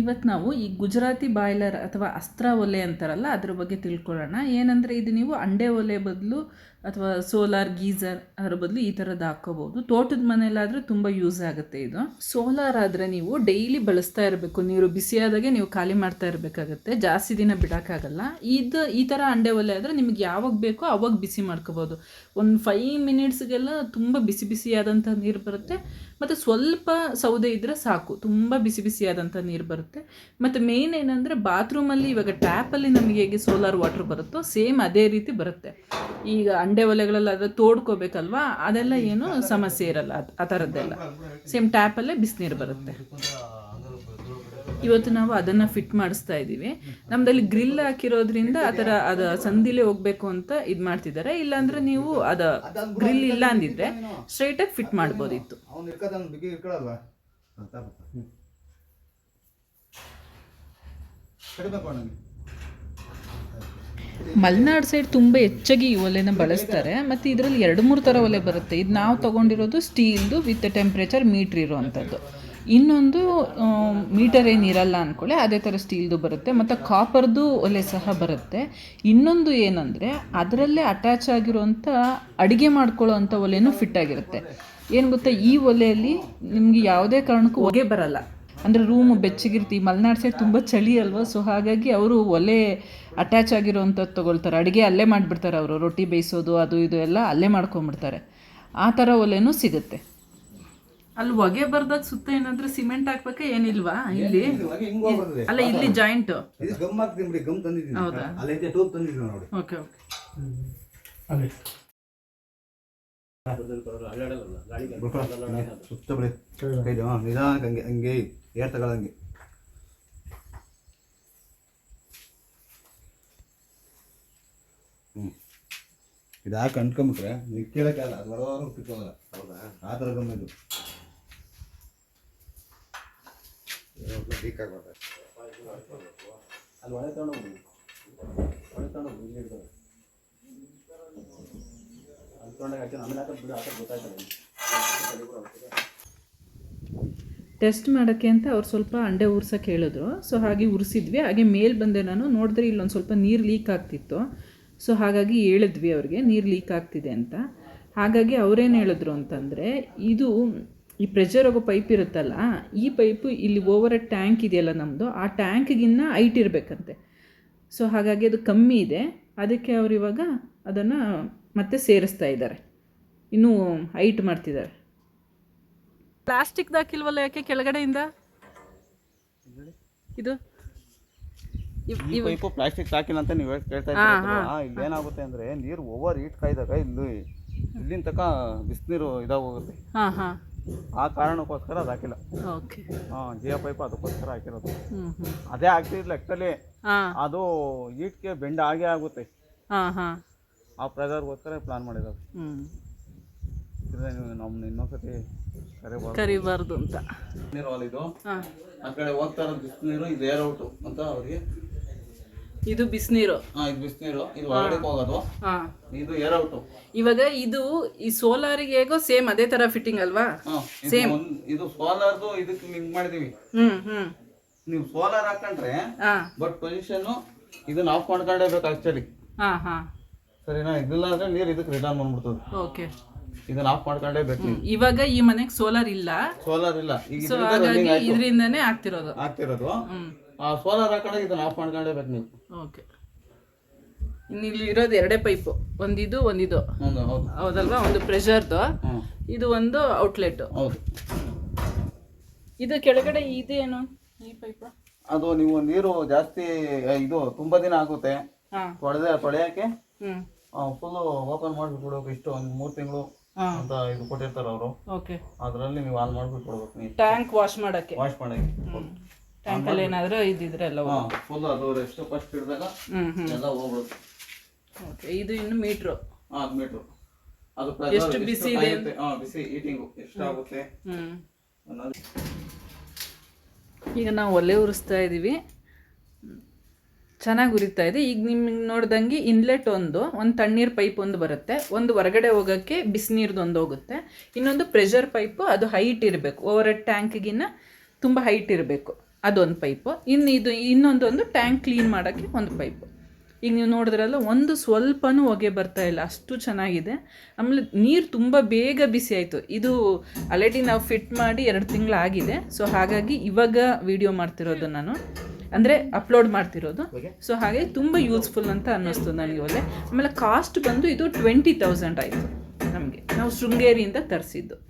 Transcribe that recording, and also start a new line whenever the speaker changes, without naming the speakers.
ಇವತ್ತು ನಾವು ಈ ಗುಜರಾತಿ ಬಾಯ್ಲರ್ ಅಥವಾ ಅಸ್ತ್ರ ಒಲೆ ಅಂತಾರಲ್ಲ, ಅದ್ರ ಬಗ್ಗೆ ತಿಳ್ಕೊಳ್ಳೋಣ. ಏನಂದರೆ ಇದು ನೀವು ಅಂಡೆ ಒಲೆ ಬದಲು ಅಥವಾ ಸೋಲಾರ್ ಗೀಸರ್ ಅದರ ಬದಲು ಈ ಥರದ್ದು ಹಾಕ್ಕೋಬೋದು ತೋಟದ ಮನೆಯಲ್ಲಾದರೆ ತುಂಬ ಯೂಸ್ ಆಗುತ್ತೆ ಇದು. ಸೋಲಾರ್ ಆದರೆ ನೀವು ಡೈಲಿ ಬಳಸ್ತಾ ಇರಬೇಕು. ನೀರು ಬಿಸಿಯಾದಾಗೆ ನೀವು ಖಾಲಿ ಮಾಡ್ತಾ ಇರಬೇಕಾಗತ್ತೆ. ಜಾಸ್ತಿ ದಿನ ಬಿಡೋಕ್ಕಾಗಲ್ಲ. ಇದು, ಈ ಥರ ಅಂಡೆ ಒಲೆ ಆದರೆ ನಿಮಗೆ ಯಾವಾಗ ಬೇಕೋ ಅವಾಗ ಬಿಸಿ ಮಾಡ್ಕೋಬೋದು ಒಂದು ಫೈವ್ ಮಿನಿಟ್ಸ್ಗೆಲ್ಲ ತುಂಬ ಬಿಸಿ ಬಿಸಿಯಾದಂಥ ನೀರು ಬರುತ್ತೆ. ಮತ್ತು ಸ್ವಲ್ಪ ಸೌದೆ ಇದ್ದರೆ ಸಾಕು. ತುಂಬ ಬಿಸಿ ಬಿಸಿಯಾದಂಥ ನೀರು ಬರುತ್ತೆ. ಮತ್ತು ಮೇಯ್ನ್ ಏನಂದರೆ ಬಾತ್ರೂಮಲ್ಲಿ ಇವಾಗ ಟ್ಯಾಪಲ್ಲಿ ನಮಗೆ ಹೇಗೆ ಸೋಲಾರ್ ವಾಟರ್ ಬರುತ್ತೋ ಸೇಮ್ ಅದೇ ರೀತಿ ಬರುತ್ತೆ. ಈಗ ಒಲೆಗಳೆಲ್ಲ ಅದ್ರ ತೋಡ್ಕೋಬೇಕಲ್ವಾ? ಅದೆಲ್ಲ ಏನು ಸಮಸ್ಯೆ ಇರಲ್ಲ. ಆ ಥರದ್ದೆಲ್ಲ ಸೇಮ್ ಟ್ಯಾಪಲ್ಲೇ ಬಿಸಿನೀರು ಬರುತ್ತೆ. ಇವತ್ತು ನಾವು ಅದನ್ನ ಫಿಟ್ ಮಾಡಿಸ್ತಾ ಇದ್ದೀವಿ. ನಮ್ದಲ್ಲಿ ಗ್ರಿಲ್ ಹಾಕಿರೋದ್ರಿಂದ ಆ ಥರ ಅದು ಸಂದಿಲೆ ಹೋಗಬೇಕು ಅಂತ ಇದು ಮಾಡ್ತಿದ್ದಾರೆ ಇಲ್ಲಾಂದರೆ ನೀವು ಅದ ಗ್ರಿಲ್ ಇಲ್ಲ ಅಂದಿದ್ರೆ ಸ್ಟ್ರೈಟಾಗಿ ಫಿಟ್ ಮಾಡ್ಬೋದಿತ್ತು.
ಅವ್ನು ಇಟ್ಕೊತಾನ ಬಿಗಿ ಇಟ್ಕೊಳಲ್ವ ಕಡಿಬೇಕು ನನಗೆ
ಮಲೆನಾಡು ಸೈಡ್ ತುಂಬ ಹೆಚ್ಚಾಗಿ ಈ ಒಲೆನ ಬಳಸ್ತಾರೆ, ಮತ್ತು ಇದರಲ್ಲಿ ಎರಡು ಮೂರು ಥರ ಒಲೆ ಬರುತ್ತೆ. ಇದು ನಾವು ತೊಗೊಂಡಿರೋದು ಸ್ಟೀಲ್ದು ವಿತ್ ಟೆಂಪ್ರೇಚರ್ ಮೀಟ್ರ್ ಇರೋವಂಥದ್ದು. ಇನ್ನೊಂದು ಮೀಟರ್ ಏನಿರಲ್ಲ ಅಂದ್ಕೊಳ್ಳಿ ಅದೇ ಥರ ಸ್ಟೀಲ್ದು ಬರುತ್ತೆ, ಮತ್ತು ಕಾಪರ್ದು ಒಲೆ ಸಹ ಬರುತ್ತೆ. ಇನ್ನೊಂದು ಏನಂದರೆ, ಅದರಲ್ಲೇ ಅಟ್ಯಾಚ್ ಆಗಿರುವಂಥ, ಅಡುಗೆ ಮಾಡ್ಕೊಳ್ಳೋ ಅಂಥ ಒಲೆನೂ ಫಿಟ್ ಆಗಿರುತ್ತೆ. ಏನು ಗೊತ್ತಾ, ಈ ಒಲೆಯಲ್ಲಿ ನಿಮಗೆ ಯಾವುದೇ ಕಾರಣಕ್ಕೂ ಹೊಗೆ ಬರಲ್ಲ. ಅಂದರೆ ರೂಮ್ ಬೆಚ್ಚಗಿರ್ತಿ ಮಲೆನಾಡು ಸೈಡ್ ತುಂಬ ಚಳಿ ಅಲ್ವಾ? ಸೊ ಹಾಗಾಗಿ ಅವರು ಒಲೆ ಅಟ್ಯಾಚ್ ಆಗಿರೋವಂಥದ್ದು ತೊಗೊಳ್ತಾರೆ. ಅಡುಗೆ ಅಲ್ಲೇ ಮಾಡಿಬಿಡ್ತಾರೆ ಅವರು. ರೊಟ್ಟಿ ಬೇಯಿಸೋದು ಅದು ಇದು ಎಲ್ಲ ಅಲ್ಲೇ ಮಾಡ್ಕೊಂಬಿಡ್ತಾರೆ ಆ ಥರ ಒಲೆನೂ ಸಿಗುತ್ತೆ. ಅಲ್ಲಿ ಹೊಗೆ ಬರ್ದಾಗ ಸುತ್ತ ಏನಾದ್ರೂ ಸಿಮೆಂಟ್ ಹಾಕ್ಬೇಕಾ ಏನಿಲ್ವಾ? ಇಲ್ಲಿ? ಅಲ್ಲ ಇಲ್ಲಿ ಜಾಯಿಂಟ್
ಇದು ಗಮ್ ಹಾಕ್ತೀನಿ ಬಿಡಿ ಗಮ್ ತಂದಿದ್ದೀನಿ.
ಹೌದಾ?
ಅಲ್ಲೈತೆ ಟೂಬ್ ತಂದಿದ್ದೀನಿ ನೋಡಿ.
Okay okay.
ಸುತ್ತ ನಿಧಾನಕ್ಕೆ ಹಂಗೆ ಏರ್ ತಗೊಳಂಗೆ ಹ್ಞೂ ಇದು ಹಾಕಿ ಅಂಟ್ಕೊಂಬಿಟ್ರೆ ನೀವು ಕೇಳೋಕ್ಕಲ್ಲ ಅದು ಬರೋರು ಕಿತ್ತೋಗಲ್ಲ ಹೌದಾ? ಆ ಥರ ಗಮ್ಮ ಇದು ಅಲ್ಲಿ ಒಳಗೆ ತಗೊಂಡು ಒಳಗೆ ತಗೊಂಡು
ಟೆಸ್ಟ್ ಮಾಡೋಕ್ಕೆ ಅಂತ ಅವ್ರು ಸ್ವಲ್ಪ ಅಂಡೆ ಉರ್ಸೋಕ್ಕೆ ಹೇಳಿದ್ರು ಸೊ ಹಾಗೆ ಉರಿಸಿದ್ವಿ. ಹಾಗೆ ಮೇಲ್ ಬಂದೆ ನಾನು. ನೋಡಿದ್ರೆ ಇಲ್ಲೊಂದು ಸ್ವಲ್ಪ ನೀರು ಲೀಕ್ ಆಗ್ತಿತ್ತು. ಸೊ ಹಾಗಾಗಿ ಹೇಳಿದ್ವಿ ಅವ್ರಿಗೆ, ನೀರು ಲೀಕ್ ಆಗ್ತಿದೆ ಅಂತ. ಹಾಗಾಗಿ ಅವ್ರೇನು ಹೇಳಿದ್ರು ಅಂತಂದರೆ, ಇದು ಈ ಪ್ರೆಷರ್ ಹೋಗೋ ಪೈಪ್ ಇರುತ್ತಲ್ಲ, ಈ ಪೈಪು ಇಲ್ಲಿ ಓವರ್ ಟ್ಯಾಂಕ್ ಇದೆಯಲ್ಲ ನಮ್ಮದು ಆ ಟ್ಯಾಂಕ್ಗಿನ್ನ ಹೈಟ್ ಇರಬೇಕಂತೆ. ಸೊ ಹಾಗಾಗಿ ಅದು ಕಮ್ಮಿ ಇದೆ. ಅದಕ್ಕೆ ಅವರು ಇವಾಗ ಅದನ್ನು ಮತ್ತೆ ಸೇರಿಸ್ತಾ ಇದ್ದಾರೆ. ಇನ್ನೂ ಹೈಟ್ ಮಾಡ್ತಿದ್ದಾರೆ. ಪ್ಲಾಸ್ಟಿಕ್ದು ಹಾಕಿಲ್ವಲ್ಲ ಯಾಕೆ ಕೆಳಗಡೆಯಿಂದ? ಇದು?
ಈ ಪೈಪು ಪ್ಲಾಸ್ಟಿಕ್ ಹಾಕಿಲ್ಲ ಅಂತ ನೀವು ಕೇಳ್ತಾ ಇಲ್ಲಿ ಏನಾಗುತ್ತೆ ಅಂದ್ರೆ ನೀರು ಓವರ್ ಹೀಟ್ ಕಾಯ್ದಾಗ ಇಲ್ಲಿ ಇಲ್ಲಿನ ತನಕ ಬಿಸಿನೀರು ಇದಾಗೋಗುತ್ತೆ.
ಹಾ ಹಾ.
ಆ ಕಾರಣಕ್ಕೋಸ್ಕರ ಅದು ಹಾಕಿಲ್ಲ ಜಿಯೋ ಪೈಪ್ ಅದಕ್ಕೋಸ್ಕರ ಹಾಕಿರೋದು. ಅದೇ ಆಗ್ತಿರ್ಲಿಲ್ಲ ಆಕ್ಚುಲಿ
ಹಾ.
ಅದು ಹೀಟ್ಗೆ ಬೆಂಡ್ ಆಗೇ ಆಗುತ್ತೆ.
ಹಾ ಹಾ.
ಆ ಪ್ರೆಸರ್ಗೋಸ್ಕರ ಪ್ಲಾನ್ ಮಾಡಿರೋದು ಇದ್ರೆ ನೀವು ನಮ್ಮನ್ನ ಇನ್ನೊಂದ್ಸತಿ ಕರಿಬಾರ್ದು.
ಕರಿಬಾರ್ದು ಅಂತ.
ನೀರು ಅಲ್ಲಿ ಇದು.
ಹಾ.
ಆ ಕಡೆ ಹೋಗ್ತಾ ಬಿಸಿನೀರು ಇದು ಏರ್ ಔಟು ಅಂತ ಅವ್ರಿಗೆ.
ಇದು ಬಿಸಿನೀರು.
ಹಾಂ ಇದು ಬಿಸಿನೀರು. ಇದು ಹೊರಗಡೆ ಹೋಗೋದು.
ಹಾ.
ಇದು ಏರ್ ಔಟು
ಇವಾಗ ಇದು ಈ ಸೋಲಾರಿಗೆ ಹೇಗೋ ಸೇಮ್ ಅದೇ ತರ ಫಿಟ್ಟಿಂಗ್ ಅಲ್ವಾ?
ಹಾಂ ಇದು ಒಂದ್ ಇದು ಸೋಲಾರ್ದು ಇದಕ್ಕೆ ಲಿಂಕ್ ಮಾಡಿದೀವಿ.
ಹ್ಮ್ ಹ್ಮ್.
ನೀವು ಸೋಲಾರ್ ಹಾಕೊಂಡ್ರೆ
ಹಾ.
ಬಟ್ ಪೊಸಿಷನ್ ಇದನ್ನ ಆಫ್ ಮಾಡ್ಕೊಂಡೇಬೇಕು ಆಕ್ಚುಲಿ
ಹಾ ಹಾ.
ಸರಿನಾ? ಇದಿಲ್ಲ ಅಂದ್ರೆ ನೀರು ಇದಕ್ಕೆ ರಿಟರ್ನ್ ಬಂದ್ಬಿಡ್ತದೆ.
ಓಕೆ.
ಇದನ್ನ ಆಫ್ ಮಾಡ್ಕೊಂಡೇ ಬೇಕು
ಇವಾಗ ಈ ಮನೆಗೆ ಸೋಲಾರ್ ಇಲ್ಲ.
ಸೋಲಾರ್ ಇಲ್ಲ. ಈಗ
ಸೊ ಹಾಗಾಗಿ ಇದರಿಂದನೇ ಆಗ್ತಿರೋದು.
ಆಗ್ತಿರೋದು. ಆ ಸೋಲಾರ್ ಹಾಕೊಂಡಾಗ ಇದನ್ನ ಆಫ್ ಮಾಡ್ಕೊಂಡೇಬೇಕು ನೀವು
ಓಕೆ. ಇಲ್ಲಿ ಇರೋದು ಎರಡೇ ಪೈಪು ಒಂದಿದು ಒಂದಿದು.
ಹೌದು ಹೌದು.
ಹೌದಲ್ವಾ? ಒಂದು ಪ್ರೆಷರ್ದು ಇದು ಒಂದು ಔಟ್ಲೆಟ್
ಹೌದು.
ಇದು ಕೆಳಗಡೆ ಇದೇನು? ಈ ಪೈಪ್
ಅದು ನೀವು ನೀರು ಜಾಸ್ತಿ ಇದು ತುಂಬಾ ದಿನ ಆಗುತ್ತೆ. ತೊಳೆದ ತೊಳೆಯಕ್ಕೆ
ಹ್ಮ್.
ಫುಲ್ಲು ಓಪನ್ ಮಾಡ್ಬಿಟ್ಟು ಬಿಡ್ಬೇಕು ಇಷ್ಟು ಒಂದು ಮೂರು ತಿಂಗಳು ಅಂತ ಇದು ಕೊಟ್ಟಿರ್ತಾರೆ ಅವರು.
ಓಕೆ.
ಅದರಲ್ಲಿ ನೀವು ಆನ್ ಮಾಡ್ಬಿಟ್ಟು ಕೊಡ್ಬೇಕು
ಟ್ಯಾಂಕ್ ವಾಶ್ ಮಾಡಕ್ಕೆ.
ವಾಶ್ ಮಾಡಕ್ಕೆ.
ಟ್ಯಾಂಕಲ್ಲಿ ಏನಾದರೂ ಇದ್ದಿದ್ರೆ ಎಲ್ಲ
ಫುಲ್ ಅದು ಎಷ್ಟು ಫಸ್ಟ್
ಇಡಿದಾಗ
ಎಲ್ಲ ಹೋಗ್ಬಿಡುತ್ತೆ.
ಓಕೆ ಇದು ಇನ್ನು ಮೀಟ್ರು.
ಹಾಂ ಮೀಟ್ರು. ಅದು
ಎಷ್ಟು ಬಿಸಿ ಇದೆ
ಹಾಂ ಬಿಸಿ ಹೀಟಿಂಗು ಎಷ್ಟಾಗುತ್ತೆ ಆಗುತ್ತೆ?
ಈಗ ನಾವು ಒಲೆ ಉರಿಸ್ತಾ ಇದ್ದೀವಿ ಚೆನ್ನಾಗಿ ಉರಿತಾ ಇದೆ. ಈಗ ನಿಮ್ಗೆ ನೋಡ್ದಂಗೆ ಇನ್ಲೆಟ್ ಒಂದು ಒಂದು ತಣ್ಣೀರು ಪೈಪ್ ಒಂದು ಬರುತ್ತೆ. ಒಂದು ಹೊರಗಡೆ ಹೋಗೋಕ್ಕೆ ಬಿಸಿನೀರ್ದು ಒಂದು ಹೋಗುತ್ತೆ. ಇನ್ನೊಂದು ಪ್ರೆಷರ್ ಪೈಪು ಅದು ಹೈಟ್ ಇರಬೇಕು. ಓವರ್ ಟ್ಯಾಂಕ್ಗಿನ್ನ ತುಂಬ ಹೈಟ್ ಇರಬೇಕು. ಅದೊಂದು ಪೈಪು ಇನ್ನು ಇದು ಇನ್ನೊಂದೊಂದು ಟ್ಯಾಂಕ್ ಕ್ಲೀನ್ ಮಾಡೋಕ್ಕೆ ಒಂದು ಪೈಪು ಈಗ ನೀವು ನೋಡಿದ್ರಲ್ಲ ಒಂದು ಸ್ವಲ್ಪನೂ ಹೊಗೆ ಬರ್ತಾ ಇಲ್ಲ. ಅಷ್ಟು ಚೆನ್ನಾಗಿದೆ. ಆಮೇಲೆ ನೀರು ತುಂಬ ಬೇಗ ಬಿಸಿ ಆಯಿತು. ಇದು ಆಲ್ರೆಡಿ ನಾವು ಫಿಟ್ ಮಾಡಿ ಎರಡು ತಿಂಗಳಾಗಿದೆ. ಸೊ ಹಾಗಾಗಿ ಇವಾಗ ವಿಡಿಯೋ ಮಾಡ್ತಿರೋದು ನಾನು. ಅಂದರೆ ಅಪ್ಲೋಡ್ ಮಾಡ್ತಿರೋದು. ಸೊ ಹಾಗೆ ತುಂಬ ಯೂಸ್ಫುಲ್ ಅಂತ ಅನ್ನಿಸ್ತು ನನಗೆ ಒಳ್ಳೆ ಆಮೇಲೆ ಕಾಸ್ಟ್ ಬಂದು ಇದು ಟ್ವೆಂಟಿ ತೌಸಂಡ್ ಆಯಿತು ನಮಗೆ. ನಾವು ಶೃಂಗೇರಿಯಿಂದ ತರಿಸಿದ್ದು.